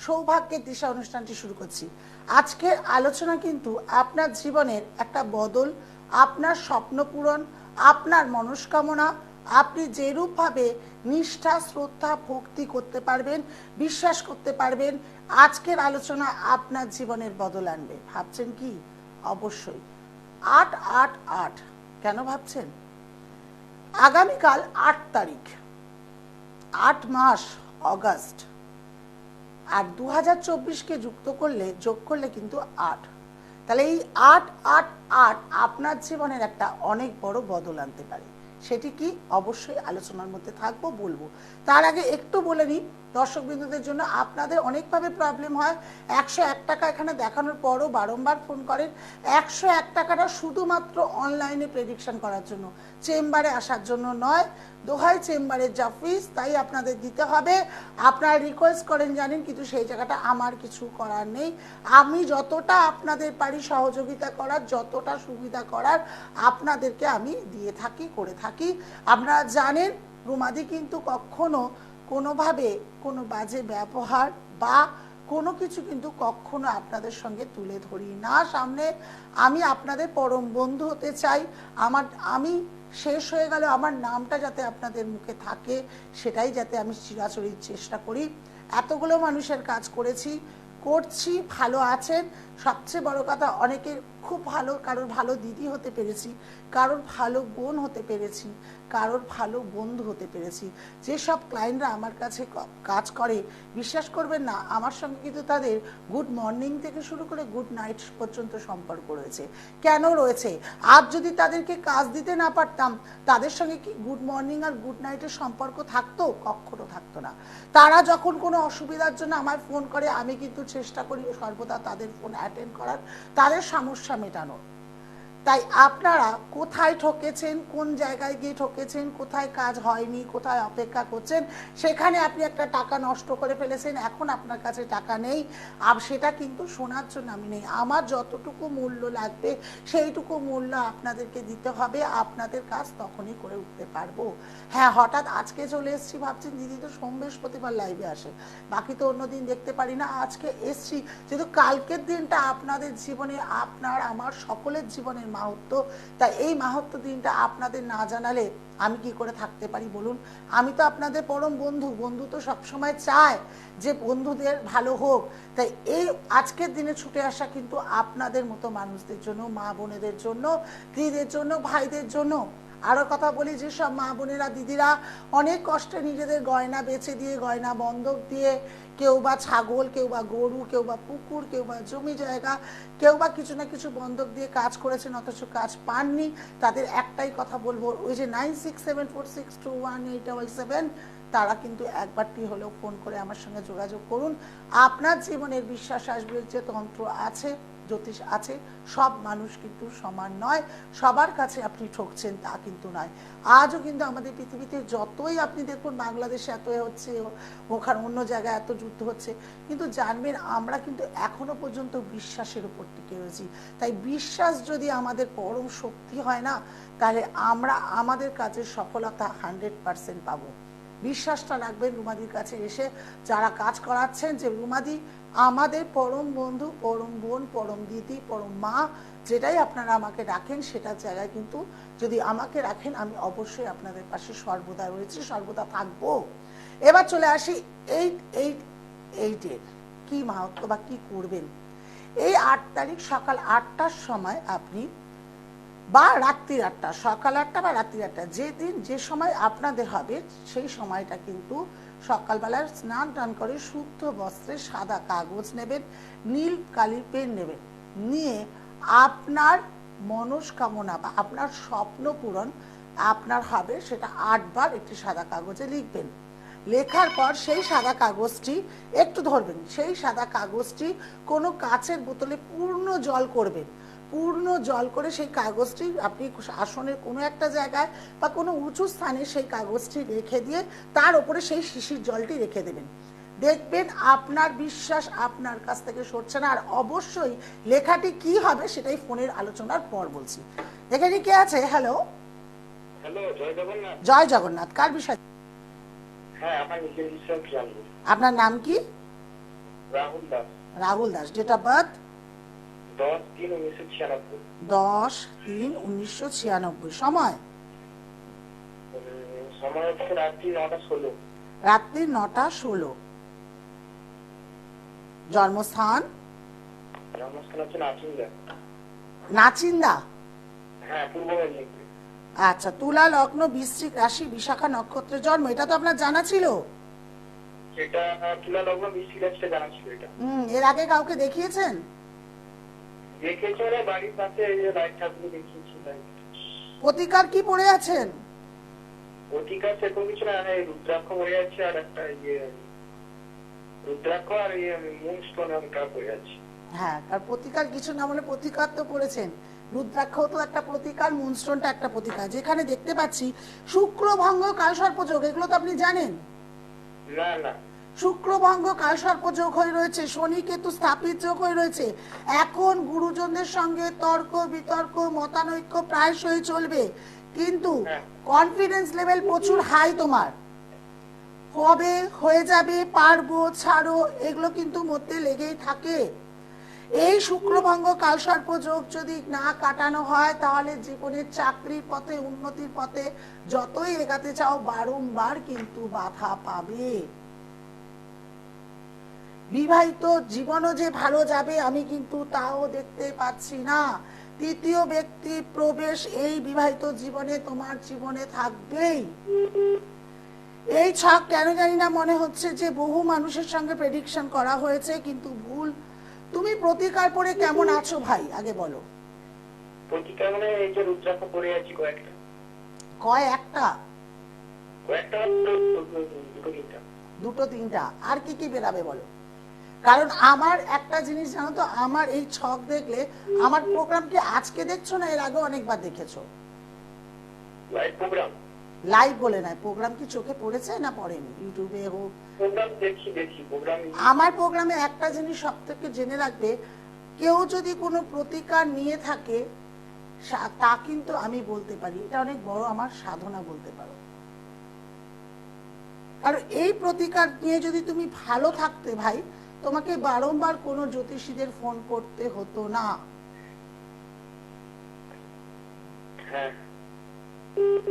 সৌভাগ্যের দিশা অনুষ্ঠানটি শুরু করছি। আজকের আলোচনা কিন্তু আপনার জীবনের একটা বদল, আপনার স্বপ্ন পূরণ, আপনার মনস্কামনা, আপনি যেরূপভাবে নিষ্ঠা, শ্রদ্ধা, ভক্তি করতে পারবেন, বিশ্বাস করতে পারবেন, আজকের আলোচনা আপনার জীবনের বদল আনবে। ভাবছেন কি? অবশ্যই। আট আট আট। কেন ভাবছেন? আগামীকাল আট তারিখ, আট মাস, অগাস্ট। আর দু হাজার চব্বিশকে যুক্ত করলে, যোগ করলে কিন্তু আট। তাহলে এই আট আট আট আপনার জীবনের একটা অনেক বড় বদল আনতে পারে। সেটি কি? অবশ্যই আলোচনার মধ্যে থাকব, বলব। তার আগে একটু বলে নিই দর্শকবৃন্দদের জন্য আপনাদের অনেকভাবে প্রবলেম হয়। একশো এক টাকা এখানে দেখানোর পরও বারংবার ফোন করেন। একশো এক টাকাটা শুধুমাত্র অনলাইনে প্রেডিকশন করার জন্য। চেম্বারে আসার জন্য নয়, দোহাই চেম্বারের যা ফিস তাই আপনাদের দিতে হবে। আপনারা রিকোয়েস্ট করেন জানেন, কিন্তু সেই জায়গাটা আমার কিছু করার নেই। আমি যতটা আপনাদের পারি সহযোগিতা করার, যতটা সুবিধা করার, আপনাদেরকে আমি দিয়ে থাকি, করে থাকি। আপনারা জানেন, রুমাদি কিন্তু কখনো কোনোভাবে কোনো বাজে ব্যবহার বা কোনো কিছু কিন্তু কখনো আপনাদের সঙ্গে তুলে ধরি না। সামনে আমি আপনাদের পরম বন্ধু হতে চাই। আমার, আমি শেষ হয়ে গেল আমার নামটা যাতে আপনাদের মুখে থাকে, সেটাই যাতে আমি চিরাচরির চেষ্টা করি। এতগুলো মানুষের কাজ করেছি, করছি, ভালো আছেন। সবচেয়ে বড় কথা, অনেকের খুব ভালো, কারোর ভালো দিদি হতে পেরেছি, কারোর ভালো বোন হতে পেরেছি, কারোর ভালো বন্ধু হতে পেরেছি। যেসব ক্লায়েন্টরা আমার কাছে কাজ করে, বিশ্বাস করবেন না, আমার সঙ্গে কিন্তু তাদের গুড মর্নিং থেকে শুরু করে গুড নাইট পর্যন্ত সম্পর্ক রয়েছে। কেন রয়েছে? আজ যদি তাদেরকে কাজ দিতে না পারতাম, তাদের সঙ্গে কি গুড মর্নিং আর গুড নাইটের সম্পর্ক থাকতো? কখনো থাকতো না। তারা যখন কোনো অসুবিধার জন্য আমায় ফোন করে, আমি কিন্তু চেষ্টা করি সর্বদা তাদের ফোন অ্যাটেন্ড করার। তাদের সমস্যা 没打落。তাই আপনারা কোথায় ঠকেছেন, কোন জায়গায় গিয়ে ঠকেছেন, কোথায় কাজ হয়নি, কোথায় অপেক্ষা করছেন, সেখানে আপনি একটা টাকা নষ্ট করে ফেলেছেন, এখন আপনার কাছে টাকা নেই। আর সেটা কিন্তু শোনার জন্য আমি নেই। আমার যতটুকু মূল্য লাগবে, সেইটুকু মূল্য আপনাদেরকে দিতে হবে। আপনাদের কাজ তখনই করে উঠতে পারব। হ্যাঁ হঠাৎ আজকে চলে এসেছি, ভাবছেন দিদি তো সোম বৃহস্পতিবার লাইভে আসে। বাকি তো অন্যদিন দেখতে পারি না। আজকে এসছি, যেহেতু কালকের দিনটা আপনাদের জীবনে, আপনার, আমার সকলের জীবনের মাহাত্ম। তাই এই মাহাত্ম দিনটা আপনাদের না জানালে আমি কি করে থাকতে পারি বলুন? আমি তো আপনাদের পরম বন্ধু বন্ধু তো সবসময় চায় যে বন্ধুদের ভালো হোক। তাই এই আজকের দিনে ছুটে আসা কিন্তু আপনাদের মতো মানুষদের জন্য, মা বোনেদের জন্য দিদের জন্য, ভাইদের জন্য আরও কথা বলি যেসব মা বোনেরা, দিদিরা অনেক কষ্টে নিজেদের গয়না বেচে দিয়ে, গয়না বন্ধক দিয়ে কেউ বা ছাগল, কেউ বা গরু, কেউ বা পুকুর, কেউ বা জমি জায়গা, কেউ বা কিছু না কিছু বন্ধক দিয়ে কাজ করেছেন, অথচ কাজ পাননি। তাদের একটাই কথা বলব, ওই যে nine six seven four six two one eight double seven তারা কিন্তু একবারটি হলেও ফোন করে আমার সঙ্গে যোগাযোগ করুন। আপনার জীবনের বিশ্বাস আসবে যে তন্ত্র আছে। জ্যোতিষ আছে, সব মানুষ কিন্তু সমান নয়। সবার কাছে আপনি ঠকছেন তা কিন্তু নয়। আজও কিন্তু আমাদের পৃথিবীতে যতই আপনি দেখুন বাংলাদেশে এত হচ্ছে, ওখানে অন্য জায়গায় এত যুদ্ধ হচ্ছে, কিন্তু জানবেন আমরা কিন্তু এখনও পর্যন্ত বিশ্বাসের উপর টিকে রয়েছি। তাই বিশ্বাস যদি আমাদের পরম শক্তি হয় না, তাহলে আমরা আমাদের কাজের সফলতা হান্ড্রেড পার্সেন্ট পাবো। বিশ্বাসটা রাখবেন রুমাদির কাছে এসে, যারা কাজ করাচ্ছেন, যে রুমাদি আমাদের পরম বন্ধু, পরম বোন, পরম দিদি, পরম মা যেটাই আপনারা আমাকে রাখেন সেটার জায়গায় কিন্তু যদি আমাকে রাখেন, আমি অবশ্যই আপনাদের পাশে সর্বদা রয়েছি, সর্বদা থাকব। এবার চলে আসি এইট এইট এইটের কি মাহাত্ম বা কি করবেন? এই আট তারিখ সকাল আটটার সময় আপনি বা রাত্রির আটটা, সকাল আটটা বা রাত্রি আটটা, যেদিন, যে সময় আপনাদের হবে সেই সময়টা কিন্তু সকালবেলায় স্নান টান করে শুদ্ধ বস্ত্রে সাদা কাগজ নেবেন, নীল কালির পেন নেবেন। নিয়ে আপনার মনস্কামনা বা আপনার স্বপ্ন পূরণ, আপনার হবে সেটা আটবার একটি সাদা কাগজে লিখবেন। লেখার পর সেই সাদা কাগজটি একটু ধরবেন, সেই সাদা কাগজটি কোনো কাচের বোতলে পূর্ণ জল করবেন। পূর্ণ জল করে সেই কাগজটি আপনি আসনের কোনো একটা জায়গায় বা কোনো উঁচু স্থানে সেই কাগজটি রেখে দিয়ে তার উপরে সেই শিশির জলটি রেখে দেবেন। দেখবেন আপনার বিশ্বাস আপনার কাছ থেকে সরছে না। আর অবশ্যই লেখাটি কি হবে সেটাই ফোনের আলোচনার পর বলছি। দেখে নি কে আছে? Hello hello Jai Jagannath. কার বিষয়? হ্যাঁ আপনার নাম কি? Rahul Das. Rahul Das date of birth দশ তিন উনিশশো ছিয়ানব্বই। দশ তিন উনিশশো ছিয়ানব্বই সময়? সময় হচ্ছে রাত্রি নটা ষোলো। রাত্রি নটা ষোলো। জন্মস্থান? জন্মস্থান হচ্ছে নাচিন্দা। নাচিন্দা? হ্যাঁ পূর্ব মেদিনীপুর। আচ্ছা তুলা লগ্ন বৃশ্চিক রাশি বিশাখা নক্ষত্রের জন্ম এটা তো আপনার জানা ছিল? সেটা তুলা লগ্ন বৃষ্টি গাছটা জানা ছিল এটা। হুম এর আগে কাউকে দেখিয়েছেন? প্রতিকার কি পড়ে আছেন? অধিকার সেরকম কিছু না রুদ্রাক্ষ মরে যাচ্ছে আর একটা ইয়ে রুদ্রাক্ষ আর ইয়ে স্টোন হ্যাঁ আর প্রতিকার কিছু না প্রতিকার তো রুদ্রাক্ষ তো একটা প্রতিকার মুনস্টোনটা একটা প্রতিকার। যেখানে দেখতে পাচ্ছি শুক্রভঙ্গ কালসর্পযোগ এগুলো তো আপনি জানেন? না না। শুক্রভঙ্গ কালসর্পযোগ হয়ে রয়েছে শনি কেতু স্থাপিত যোগ হয়ে রয়েছে। এখন গুরুজনদের সঙ্গে তর্ক বিতর্ক মতানৈক্য প্রায়শই চলবে। কিন্তু হ্যাঁ। কনফিডেন্স লেভেল প্রচুর হাই তোমার। হবে হয়ে যাবে পারব ছাড়ো এগুলো কিন্তু মধ্যে লেগেই থাকে। এই শুক্রভঙ্গ কালসর্প যোগ যদি না কাটানো হয় তাহলে জীবনের চাকরির পথে উন্নতির পথে যতই এগাতে চাও বারংবার কিন্তু বাধা পাবে। বিবাহিত জীবনও যে ভালো যাবে আমি কিন্তু তাও দেখতে পাচ্ছি না। তৃতীয় ব্যক্তির প্রবেশ এই বিবাহিত জীবনে তোমার জীবনে থাকবেই। এই ছক কেন জানি না মনে হচ্ছে যে বহু মানুষের সঙ্গে প্রেডিকশন করা হয়েছে কিন্তু ভুল। তুমি প্রতিকার পরে কেমন আছো ভাই? আগে বলো। প্রতিকার মানে এই যে রুদ্রাক্ষ পড়ে যাচ্ছি কয়েকটা। কয় একটা কয়েকটা দুটো তিনটা। দুটো তিনটা। আর কি কি বেরাবে বলো? কারণ আমার একটা জিনিস জানো তো আমার এই ছক দেখলে আমার প্রোগ্রাম কি আজকে দেখছ না এর আগে অনেকবার দেখেছ? লাইভ প্রোগ্রাম লাইভ বলে নয় প্রোগ্রাম কি চোখে পড়েছে না পড়েনি? ইউটিউবে হোক। আমার প্রোগ্রামে একটা জিনিস সব থেকে জেনে রাখবে কেউ যদি কোনো প্রতিকার নিয়ে থাকে তা কিন্তু আমি বলতে পারি। এটা অনেক বড় আমার সাধনা বলতে পারো। কারণ এই প্রতিকার নিয়ে যদি তুমি ভালো থাকতে ভাই তোমাকে বারংবার কোনো জ্যোতিষীদের ফোন করতে হতো না। হ্যাঁ।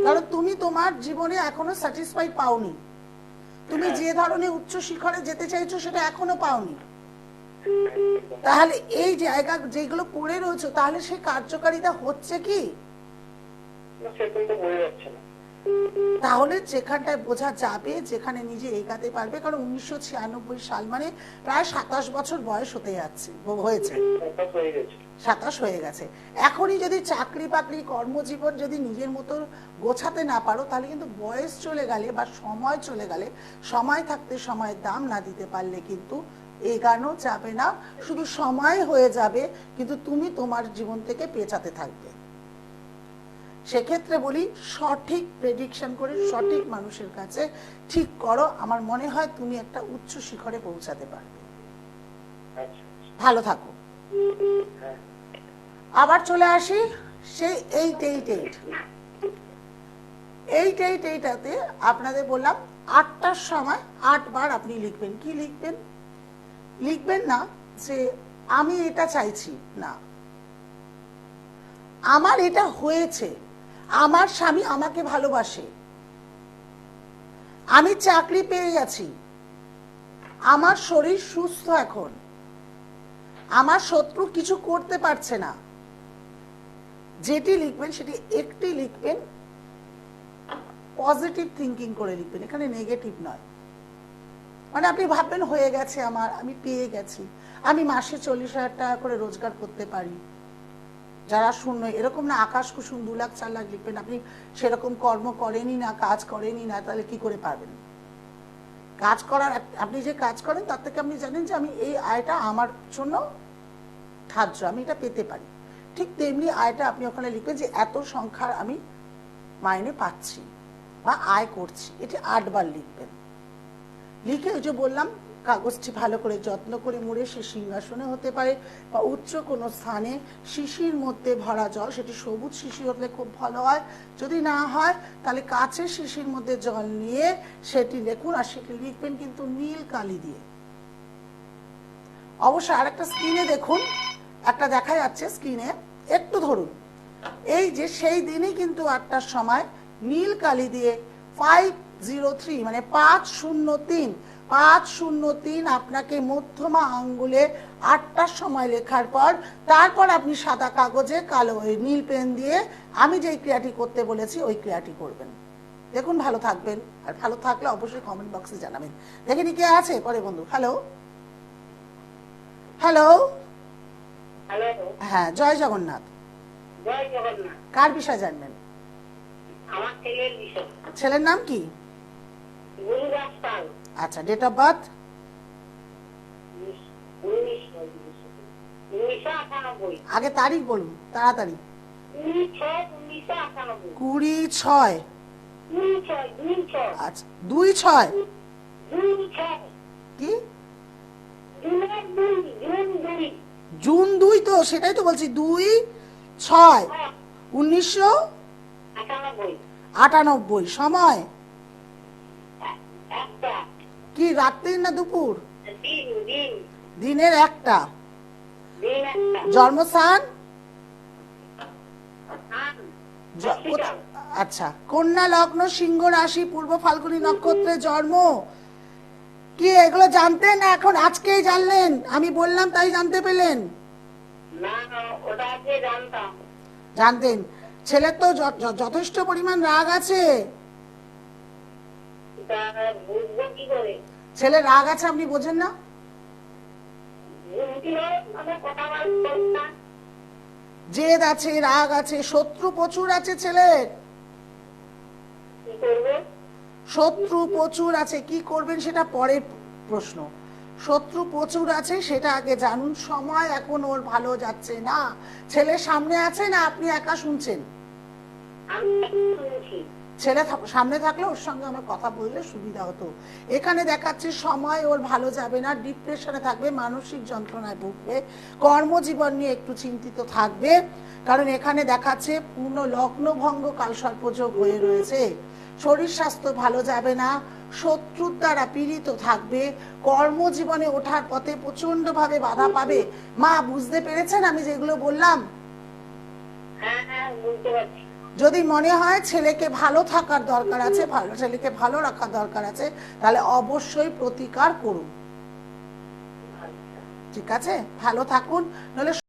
কারণ তুমি তোমার জীবনে এখনও স্যাটিসফাই পাওনি। তুমি যে ধরনের উচ্চ শিখরে যেতে চাইছো সেটা এখনও পাওনি। তাহলে এই জায়গা যেগুলো পড়ে রয়েছে তাহলে সেই কার্যকারিতা হচ্ছে কি? না, সেরকম তো বোঝা যাচ্ছে না। তাহলে যেখানটায় বোঝা যাবে যেখানে নিজে এগাতে পারবে কারণ উনিশশো ছিয়ানব্বই সাল মানে প্রায় সাতাশ বছর বয়স হতে যাচ্ছে হয়েছে। হয়ে সাতাশ হয়ে গেছে। এখনই যদি চাকরি বাকরি কর্মজীবন যদি নিজের মতো গোছাতে না পারো তাহলে কিন্তু বয়স চলে গেলে বা সময় চলে গেলে সময় থাকতে সময়ের দাম না দিতে পারলে কিন্তু এগানো যাবে না। শুধু সময় হয়ে যাবে কিন্তু তুমি তোমার জীবন থেকে পেঁচাতে থাকবে। সেক্ষেত্রে বলি, সঠিক প্রেডিকশন করে সঠিক মানুষের কাছে ঠিক করো, আমার মনে হয় তুমি একটা উচ্চ শিখরে পৌঁছাতে পারবে। ভালো থাকো। আবার চলে আসি সেই eight eight eight eight eight এইটাতে আপনাদের বললাম, আটটার সময় আটবার আপনি লিখবেন। কি লিখবেন? লিখবেন না যে, আমি এটা চাইছি না। আমার এটা হয়েছে। আমার স্বামী আমাকে ভালোবাসে। আমি চাকরি পেয়ে গেছি। আমার শরীর সুস্থ এখন। আমার শত্রু কিছু করতে পারছে না। যেটি লিখবেন সেটি একটি লিখবেন পজিটিভ থিঙ্কিং করে লিখবেন। এখানে নেগেটিভ নয়। মানে আপনি ভাববেন হয়ে গেছে আমার, আমি পেয়ে গেছি। আমি মাসে চল্লিশ হাজার টাকা করে রোজগার করতে পারি। যারা শূন্য, এরকম না আকাশ কুসুম দু লাখ চার লাখ লিখবেন, আপনি সেরকম কর্ম করেনি না, কাজ করেনি না, তাহলে কি করে পারবেন? কাজ করার আপনি যে কাজ করেন, তার থেকে আপনি জানেন যে আমি এই আয়টা আমার জন্য ধার্য, আমি এটা পেতে পারি। ঠিক তেমনি আয়টা আপনি ওখানে লিখবেন যে এত সংখ্যার আমি মাইনে পাচ্ছি বা আয় করছি, এটি আটবার লিখবেন। লিখে ওই যে বললাম কাগজটি ভালো করে যত্ন করে মুড়ে সে সিংহাসনে হতে পারে বা উচ্চ কোনো স্থানে শিশির মধ্যে ভরা জল, সেটি সবুজ শিশি হলে খুব ভালো হয়। যদি না হয়, তাহলে কাছের শিশির মধ্যে জল নিয়ে সেটি লিখুন আর সেটি লিখবেন কিন্তু নীল কালি দিয়ে। অবশ্যই আরেকটা স্ক্রিনে দেখুন, একটা দেখা যাচ্ছে স্ক্রিনে। একটু ধরুন, এই যে সেই দিনই কিন্তু আটটার সময় নীল কালি দিয়ে ফাইভ জিরো থ্রি মানে পাঁচ শূন্য তিন পাঁচ শূন্য তিন আপনাকে মধ্যমা আঙ্গুলে আটটার সময় লেখার পর তারপর আপনি সাদা কাগজে কালো ওই নীল পেন দিয়ে আমি যেই ক্রিয়াটি করতে বলেছি ওই ক্রিয়াটি করবেন। দেখুন ভালো থাকবেন। আর ভালো থাকলে অবশ্যই কমেন্ট বক্সে জানাবেন। দেখিনি কে আছে? পরে বন্ধু। হ্যালো হ্যালো হ্যাঁ জয় জগন্নাথ। কার বিষয় জানবেন? ছেলের ছেলের নাম কি? গুরুদাস পাল। আচ্ছা ডেট অফ বার্থ আগে তারিখ বলুন তাড়াতাড়ি কুড়ি ছয় আচ্ছা দুই ছয় কি জুন দুই তো সেটাই তো বলছি দুই ছয় হ্যাঁ, উনিশশো আটানব্বই সময় কি রাত্রির না দুপুর? দিন দিন। দিনের একটা। জন্মস্থান? আচ্ছা কন্যা লগ্ন সিংহ রাশি পূর্ব ফাল্গুনী নক্ষত্রে জন্ম। কি এগুলো জানতেন না এখন? আজকেই জানলেন। আমি বললাম তাই জানতে পেলেন। জানতেন। ছেলের তো যথেষ্ট পরিমাণ রাগ আছে। ছেলের রাগ আছে আপনি বোঝেন না? জেদ আছে, রাগ আছে, শত্রু প্রচুর আছে ছেলের শত্রু প্রচুর আছে, কি করবেন সেটা পরের প্রশ্ন। শত্রু প্রচুর আছে, সেটা আগে জানুন। সময় এখন ওর ভালো যাচ্ছে না। ছেলে সামনে আছে না আপনি একা শুনছেন? ছেলে সামনে থাকলে ওর সঙ্গে আমার কথা বললে সুবিধা হতো। এখানে দেখাচ্ছে সময় ওর ভালো যাবে না ডিপ্রেশনে থাকবে, মানসিক যন্ত্রণায় ভুগবে, কর্মজীবন নিয়ে একটু চিন্তিত থাকবে। কারণ এখানে দেখাচ্ছে পূর্ণ লগ্ন ভঙ্গ কালসর্পযোগ হয়ে রয়েছে। শরীর স্বাস্থ্য ভালো যাবে না, শত্রুর দ্বারা পীড়িত থাকবে, কর্মজীবনে ওঠার পথে প্রচণ্ড ভাবে বাধা পাবে। মা, বুঝতে পেরেছেন আমি যেগুলো বললাম? হ্যাঁ হ্যাঁ বুঝতে পারছি। যদি মনে হয় ছেলেকে ভালো থাকার দরকার আছে, ভালো, ছেলেকে ভালো রাখার দরকার আছে, তাহলে অবশ্যই প্রতিকার করুন। ঠিক আছে? ভালো থাকুন নাহলে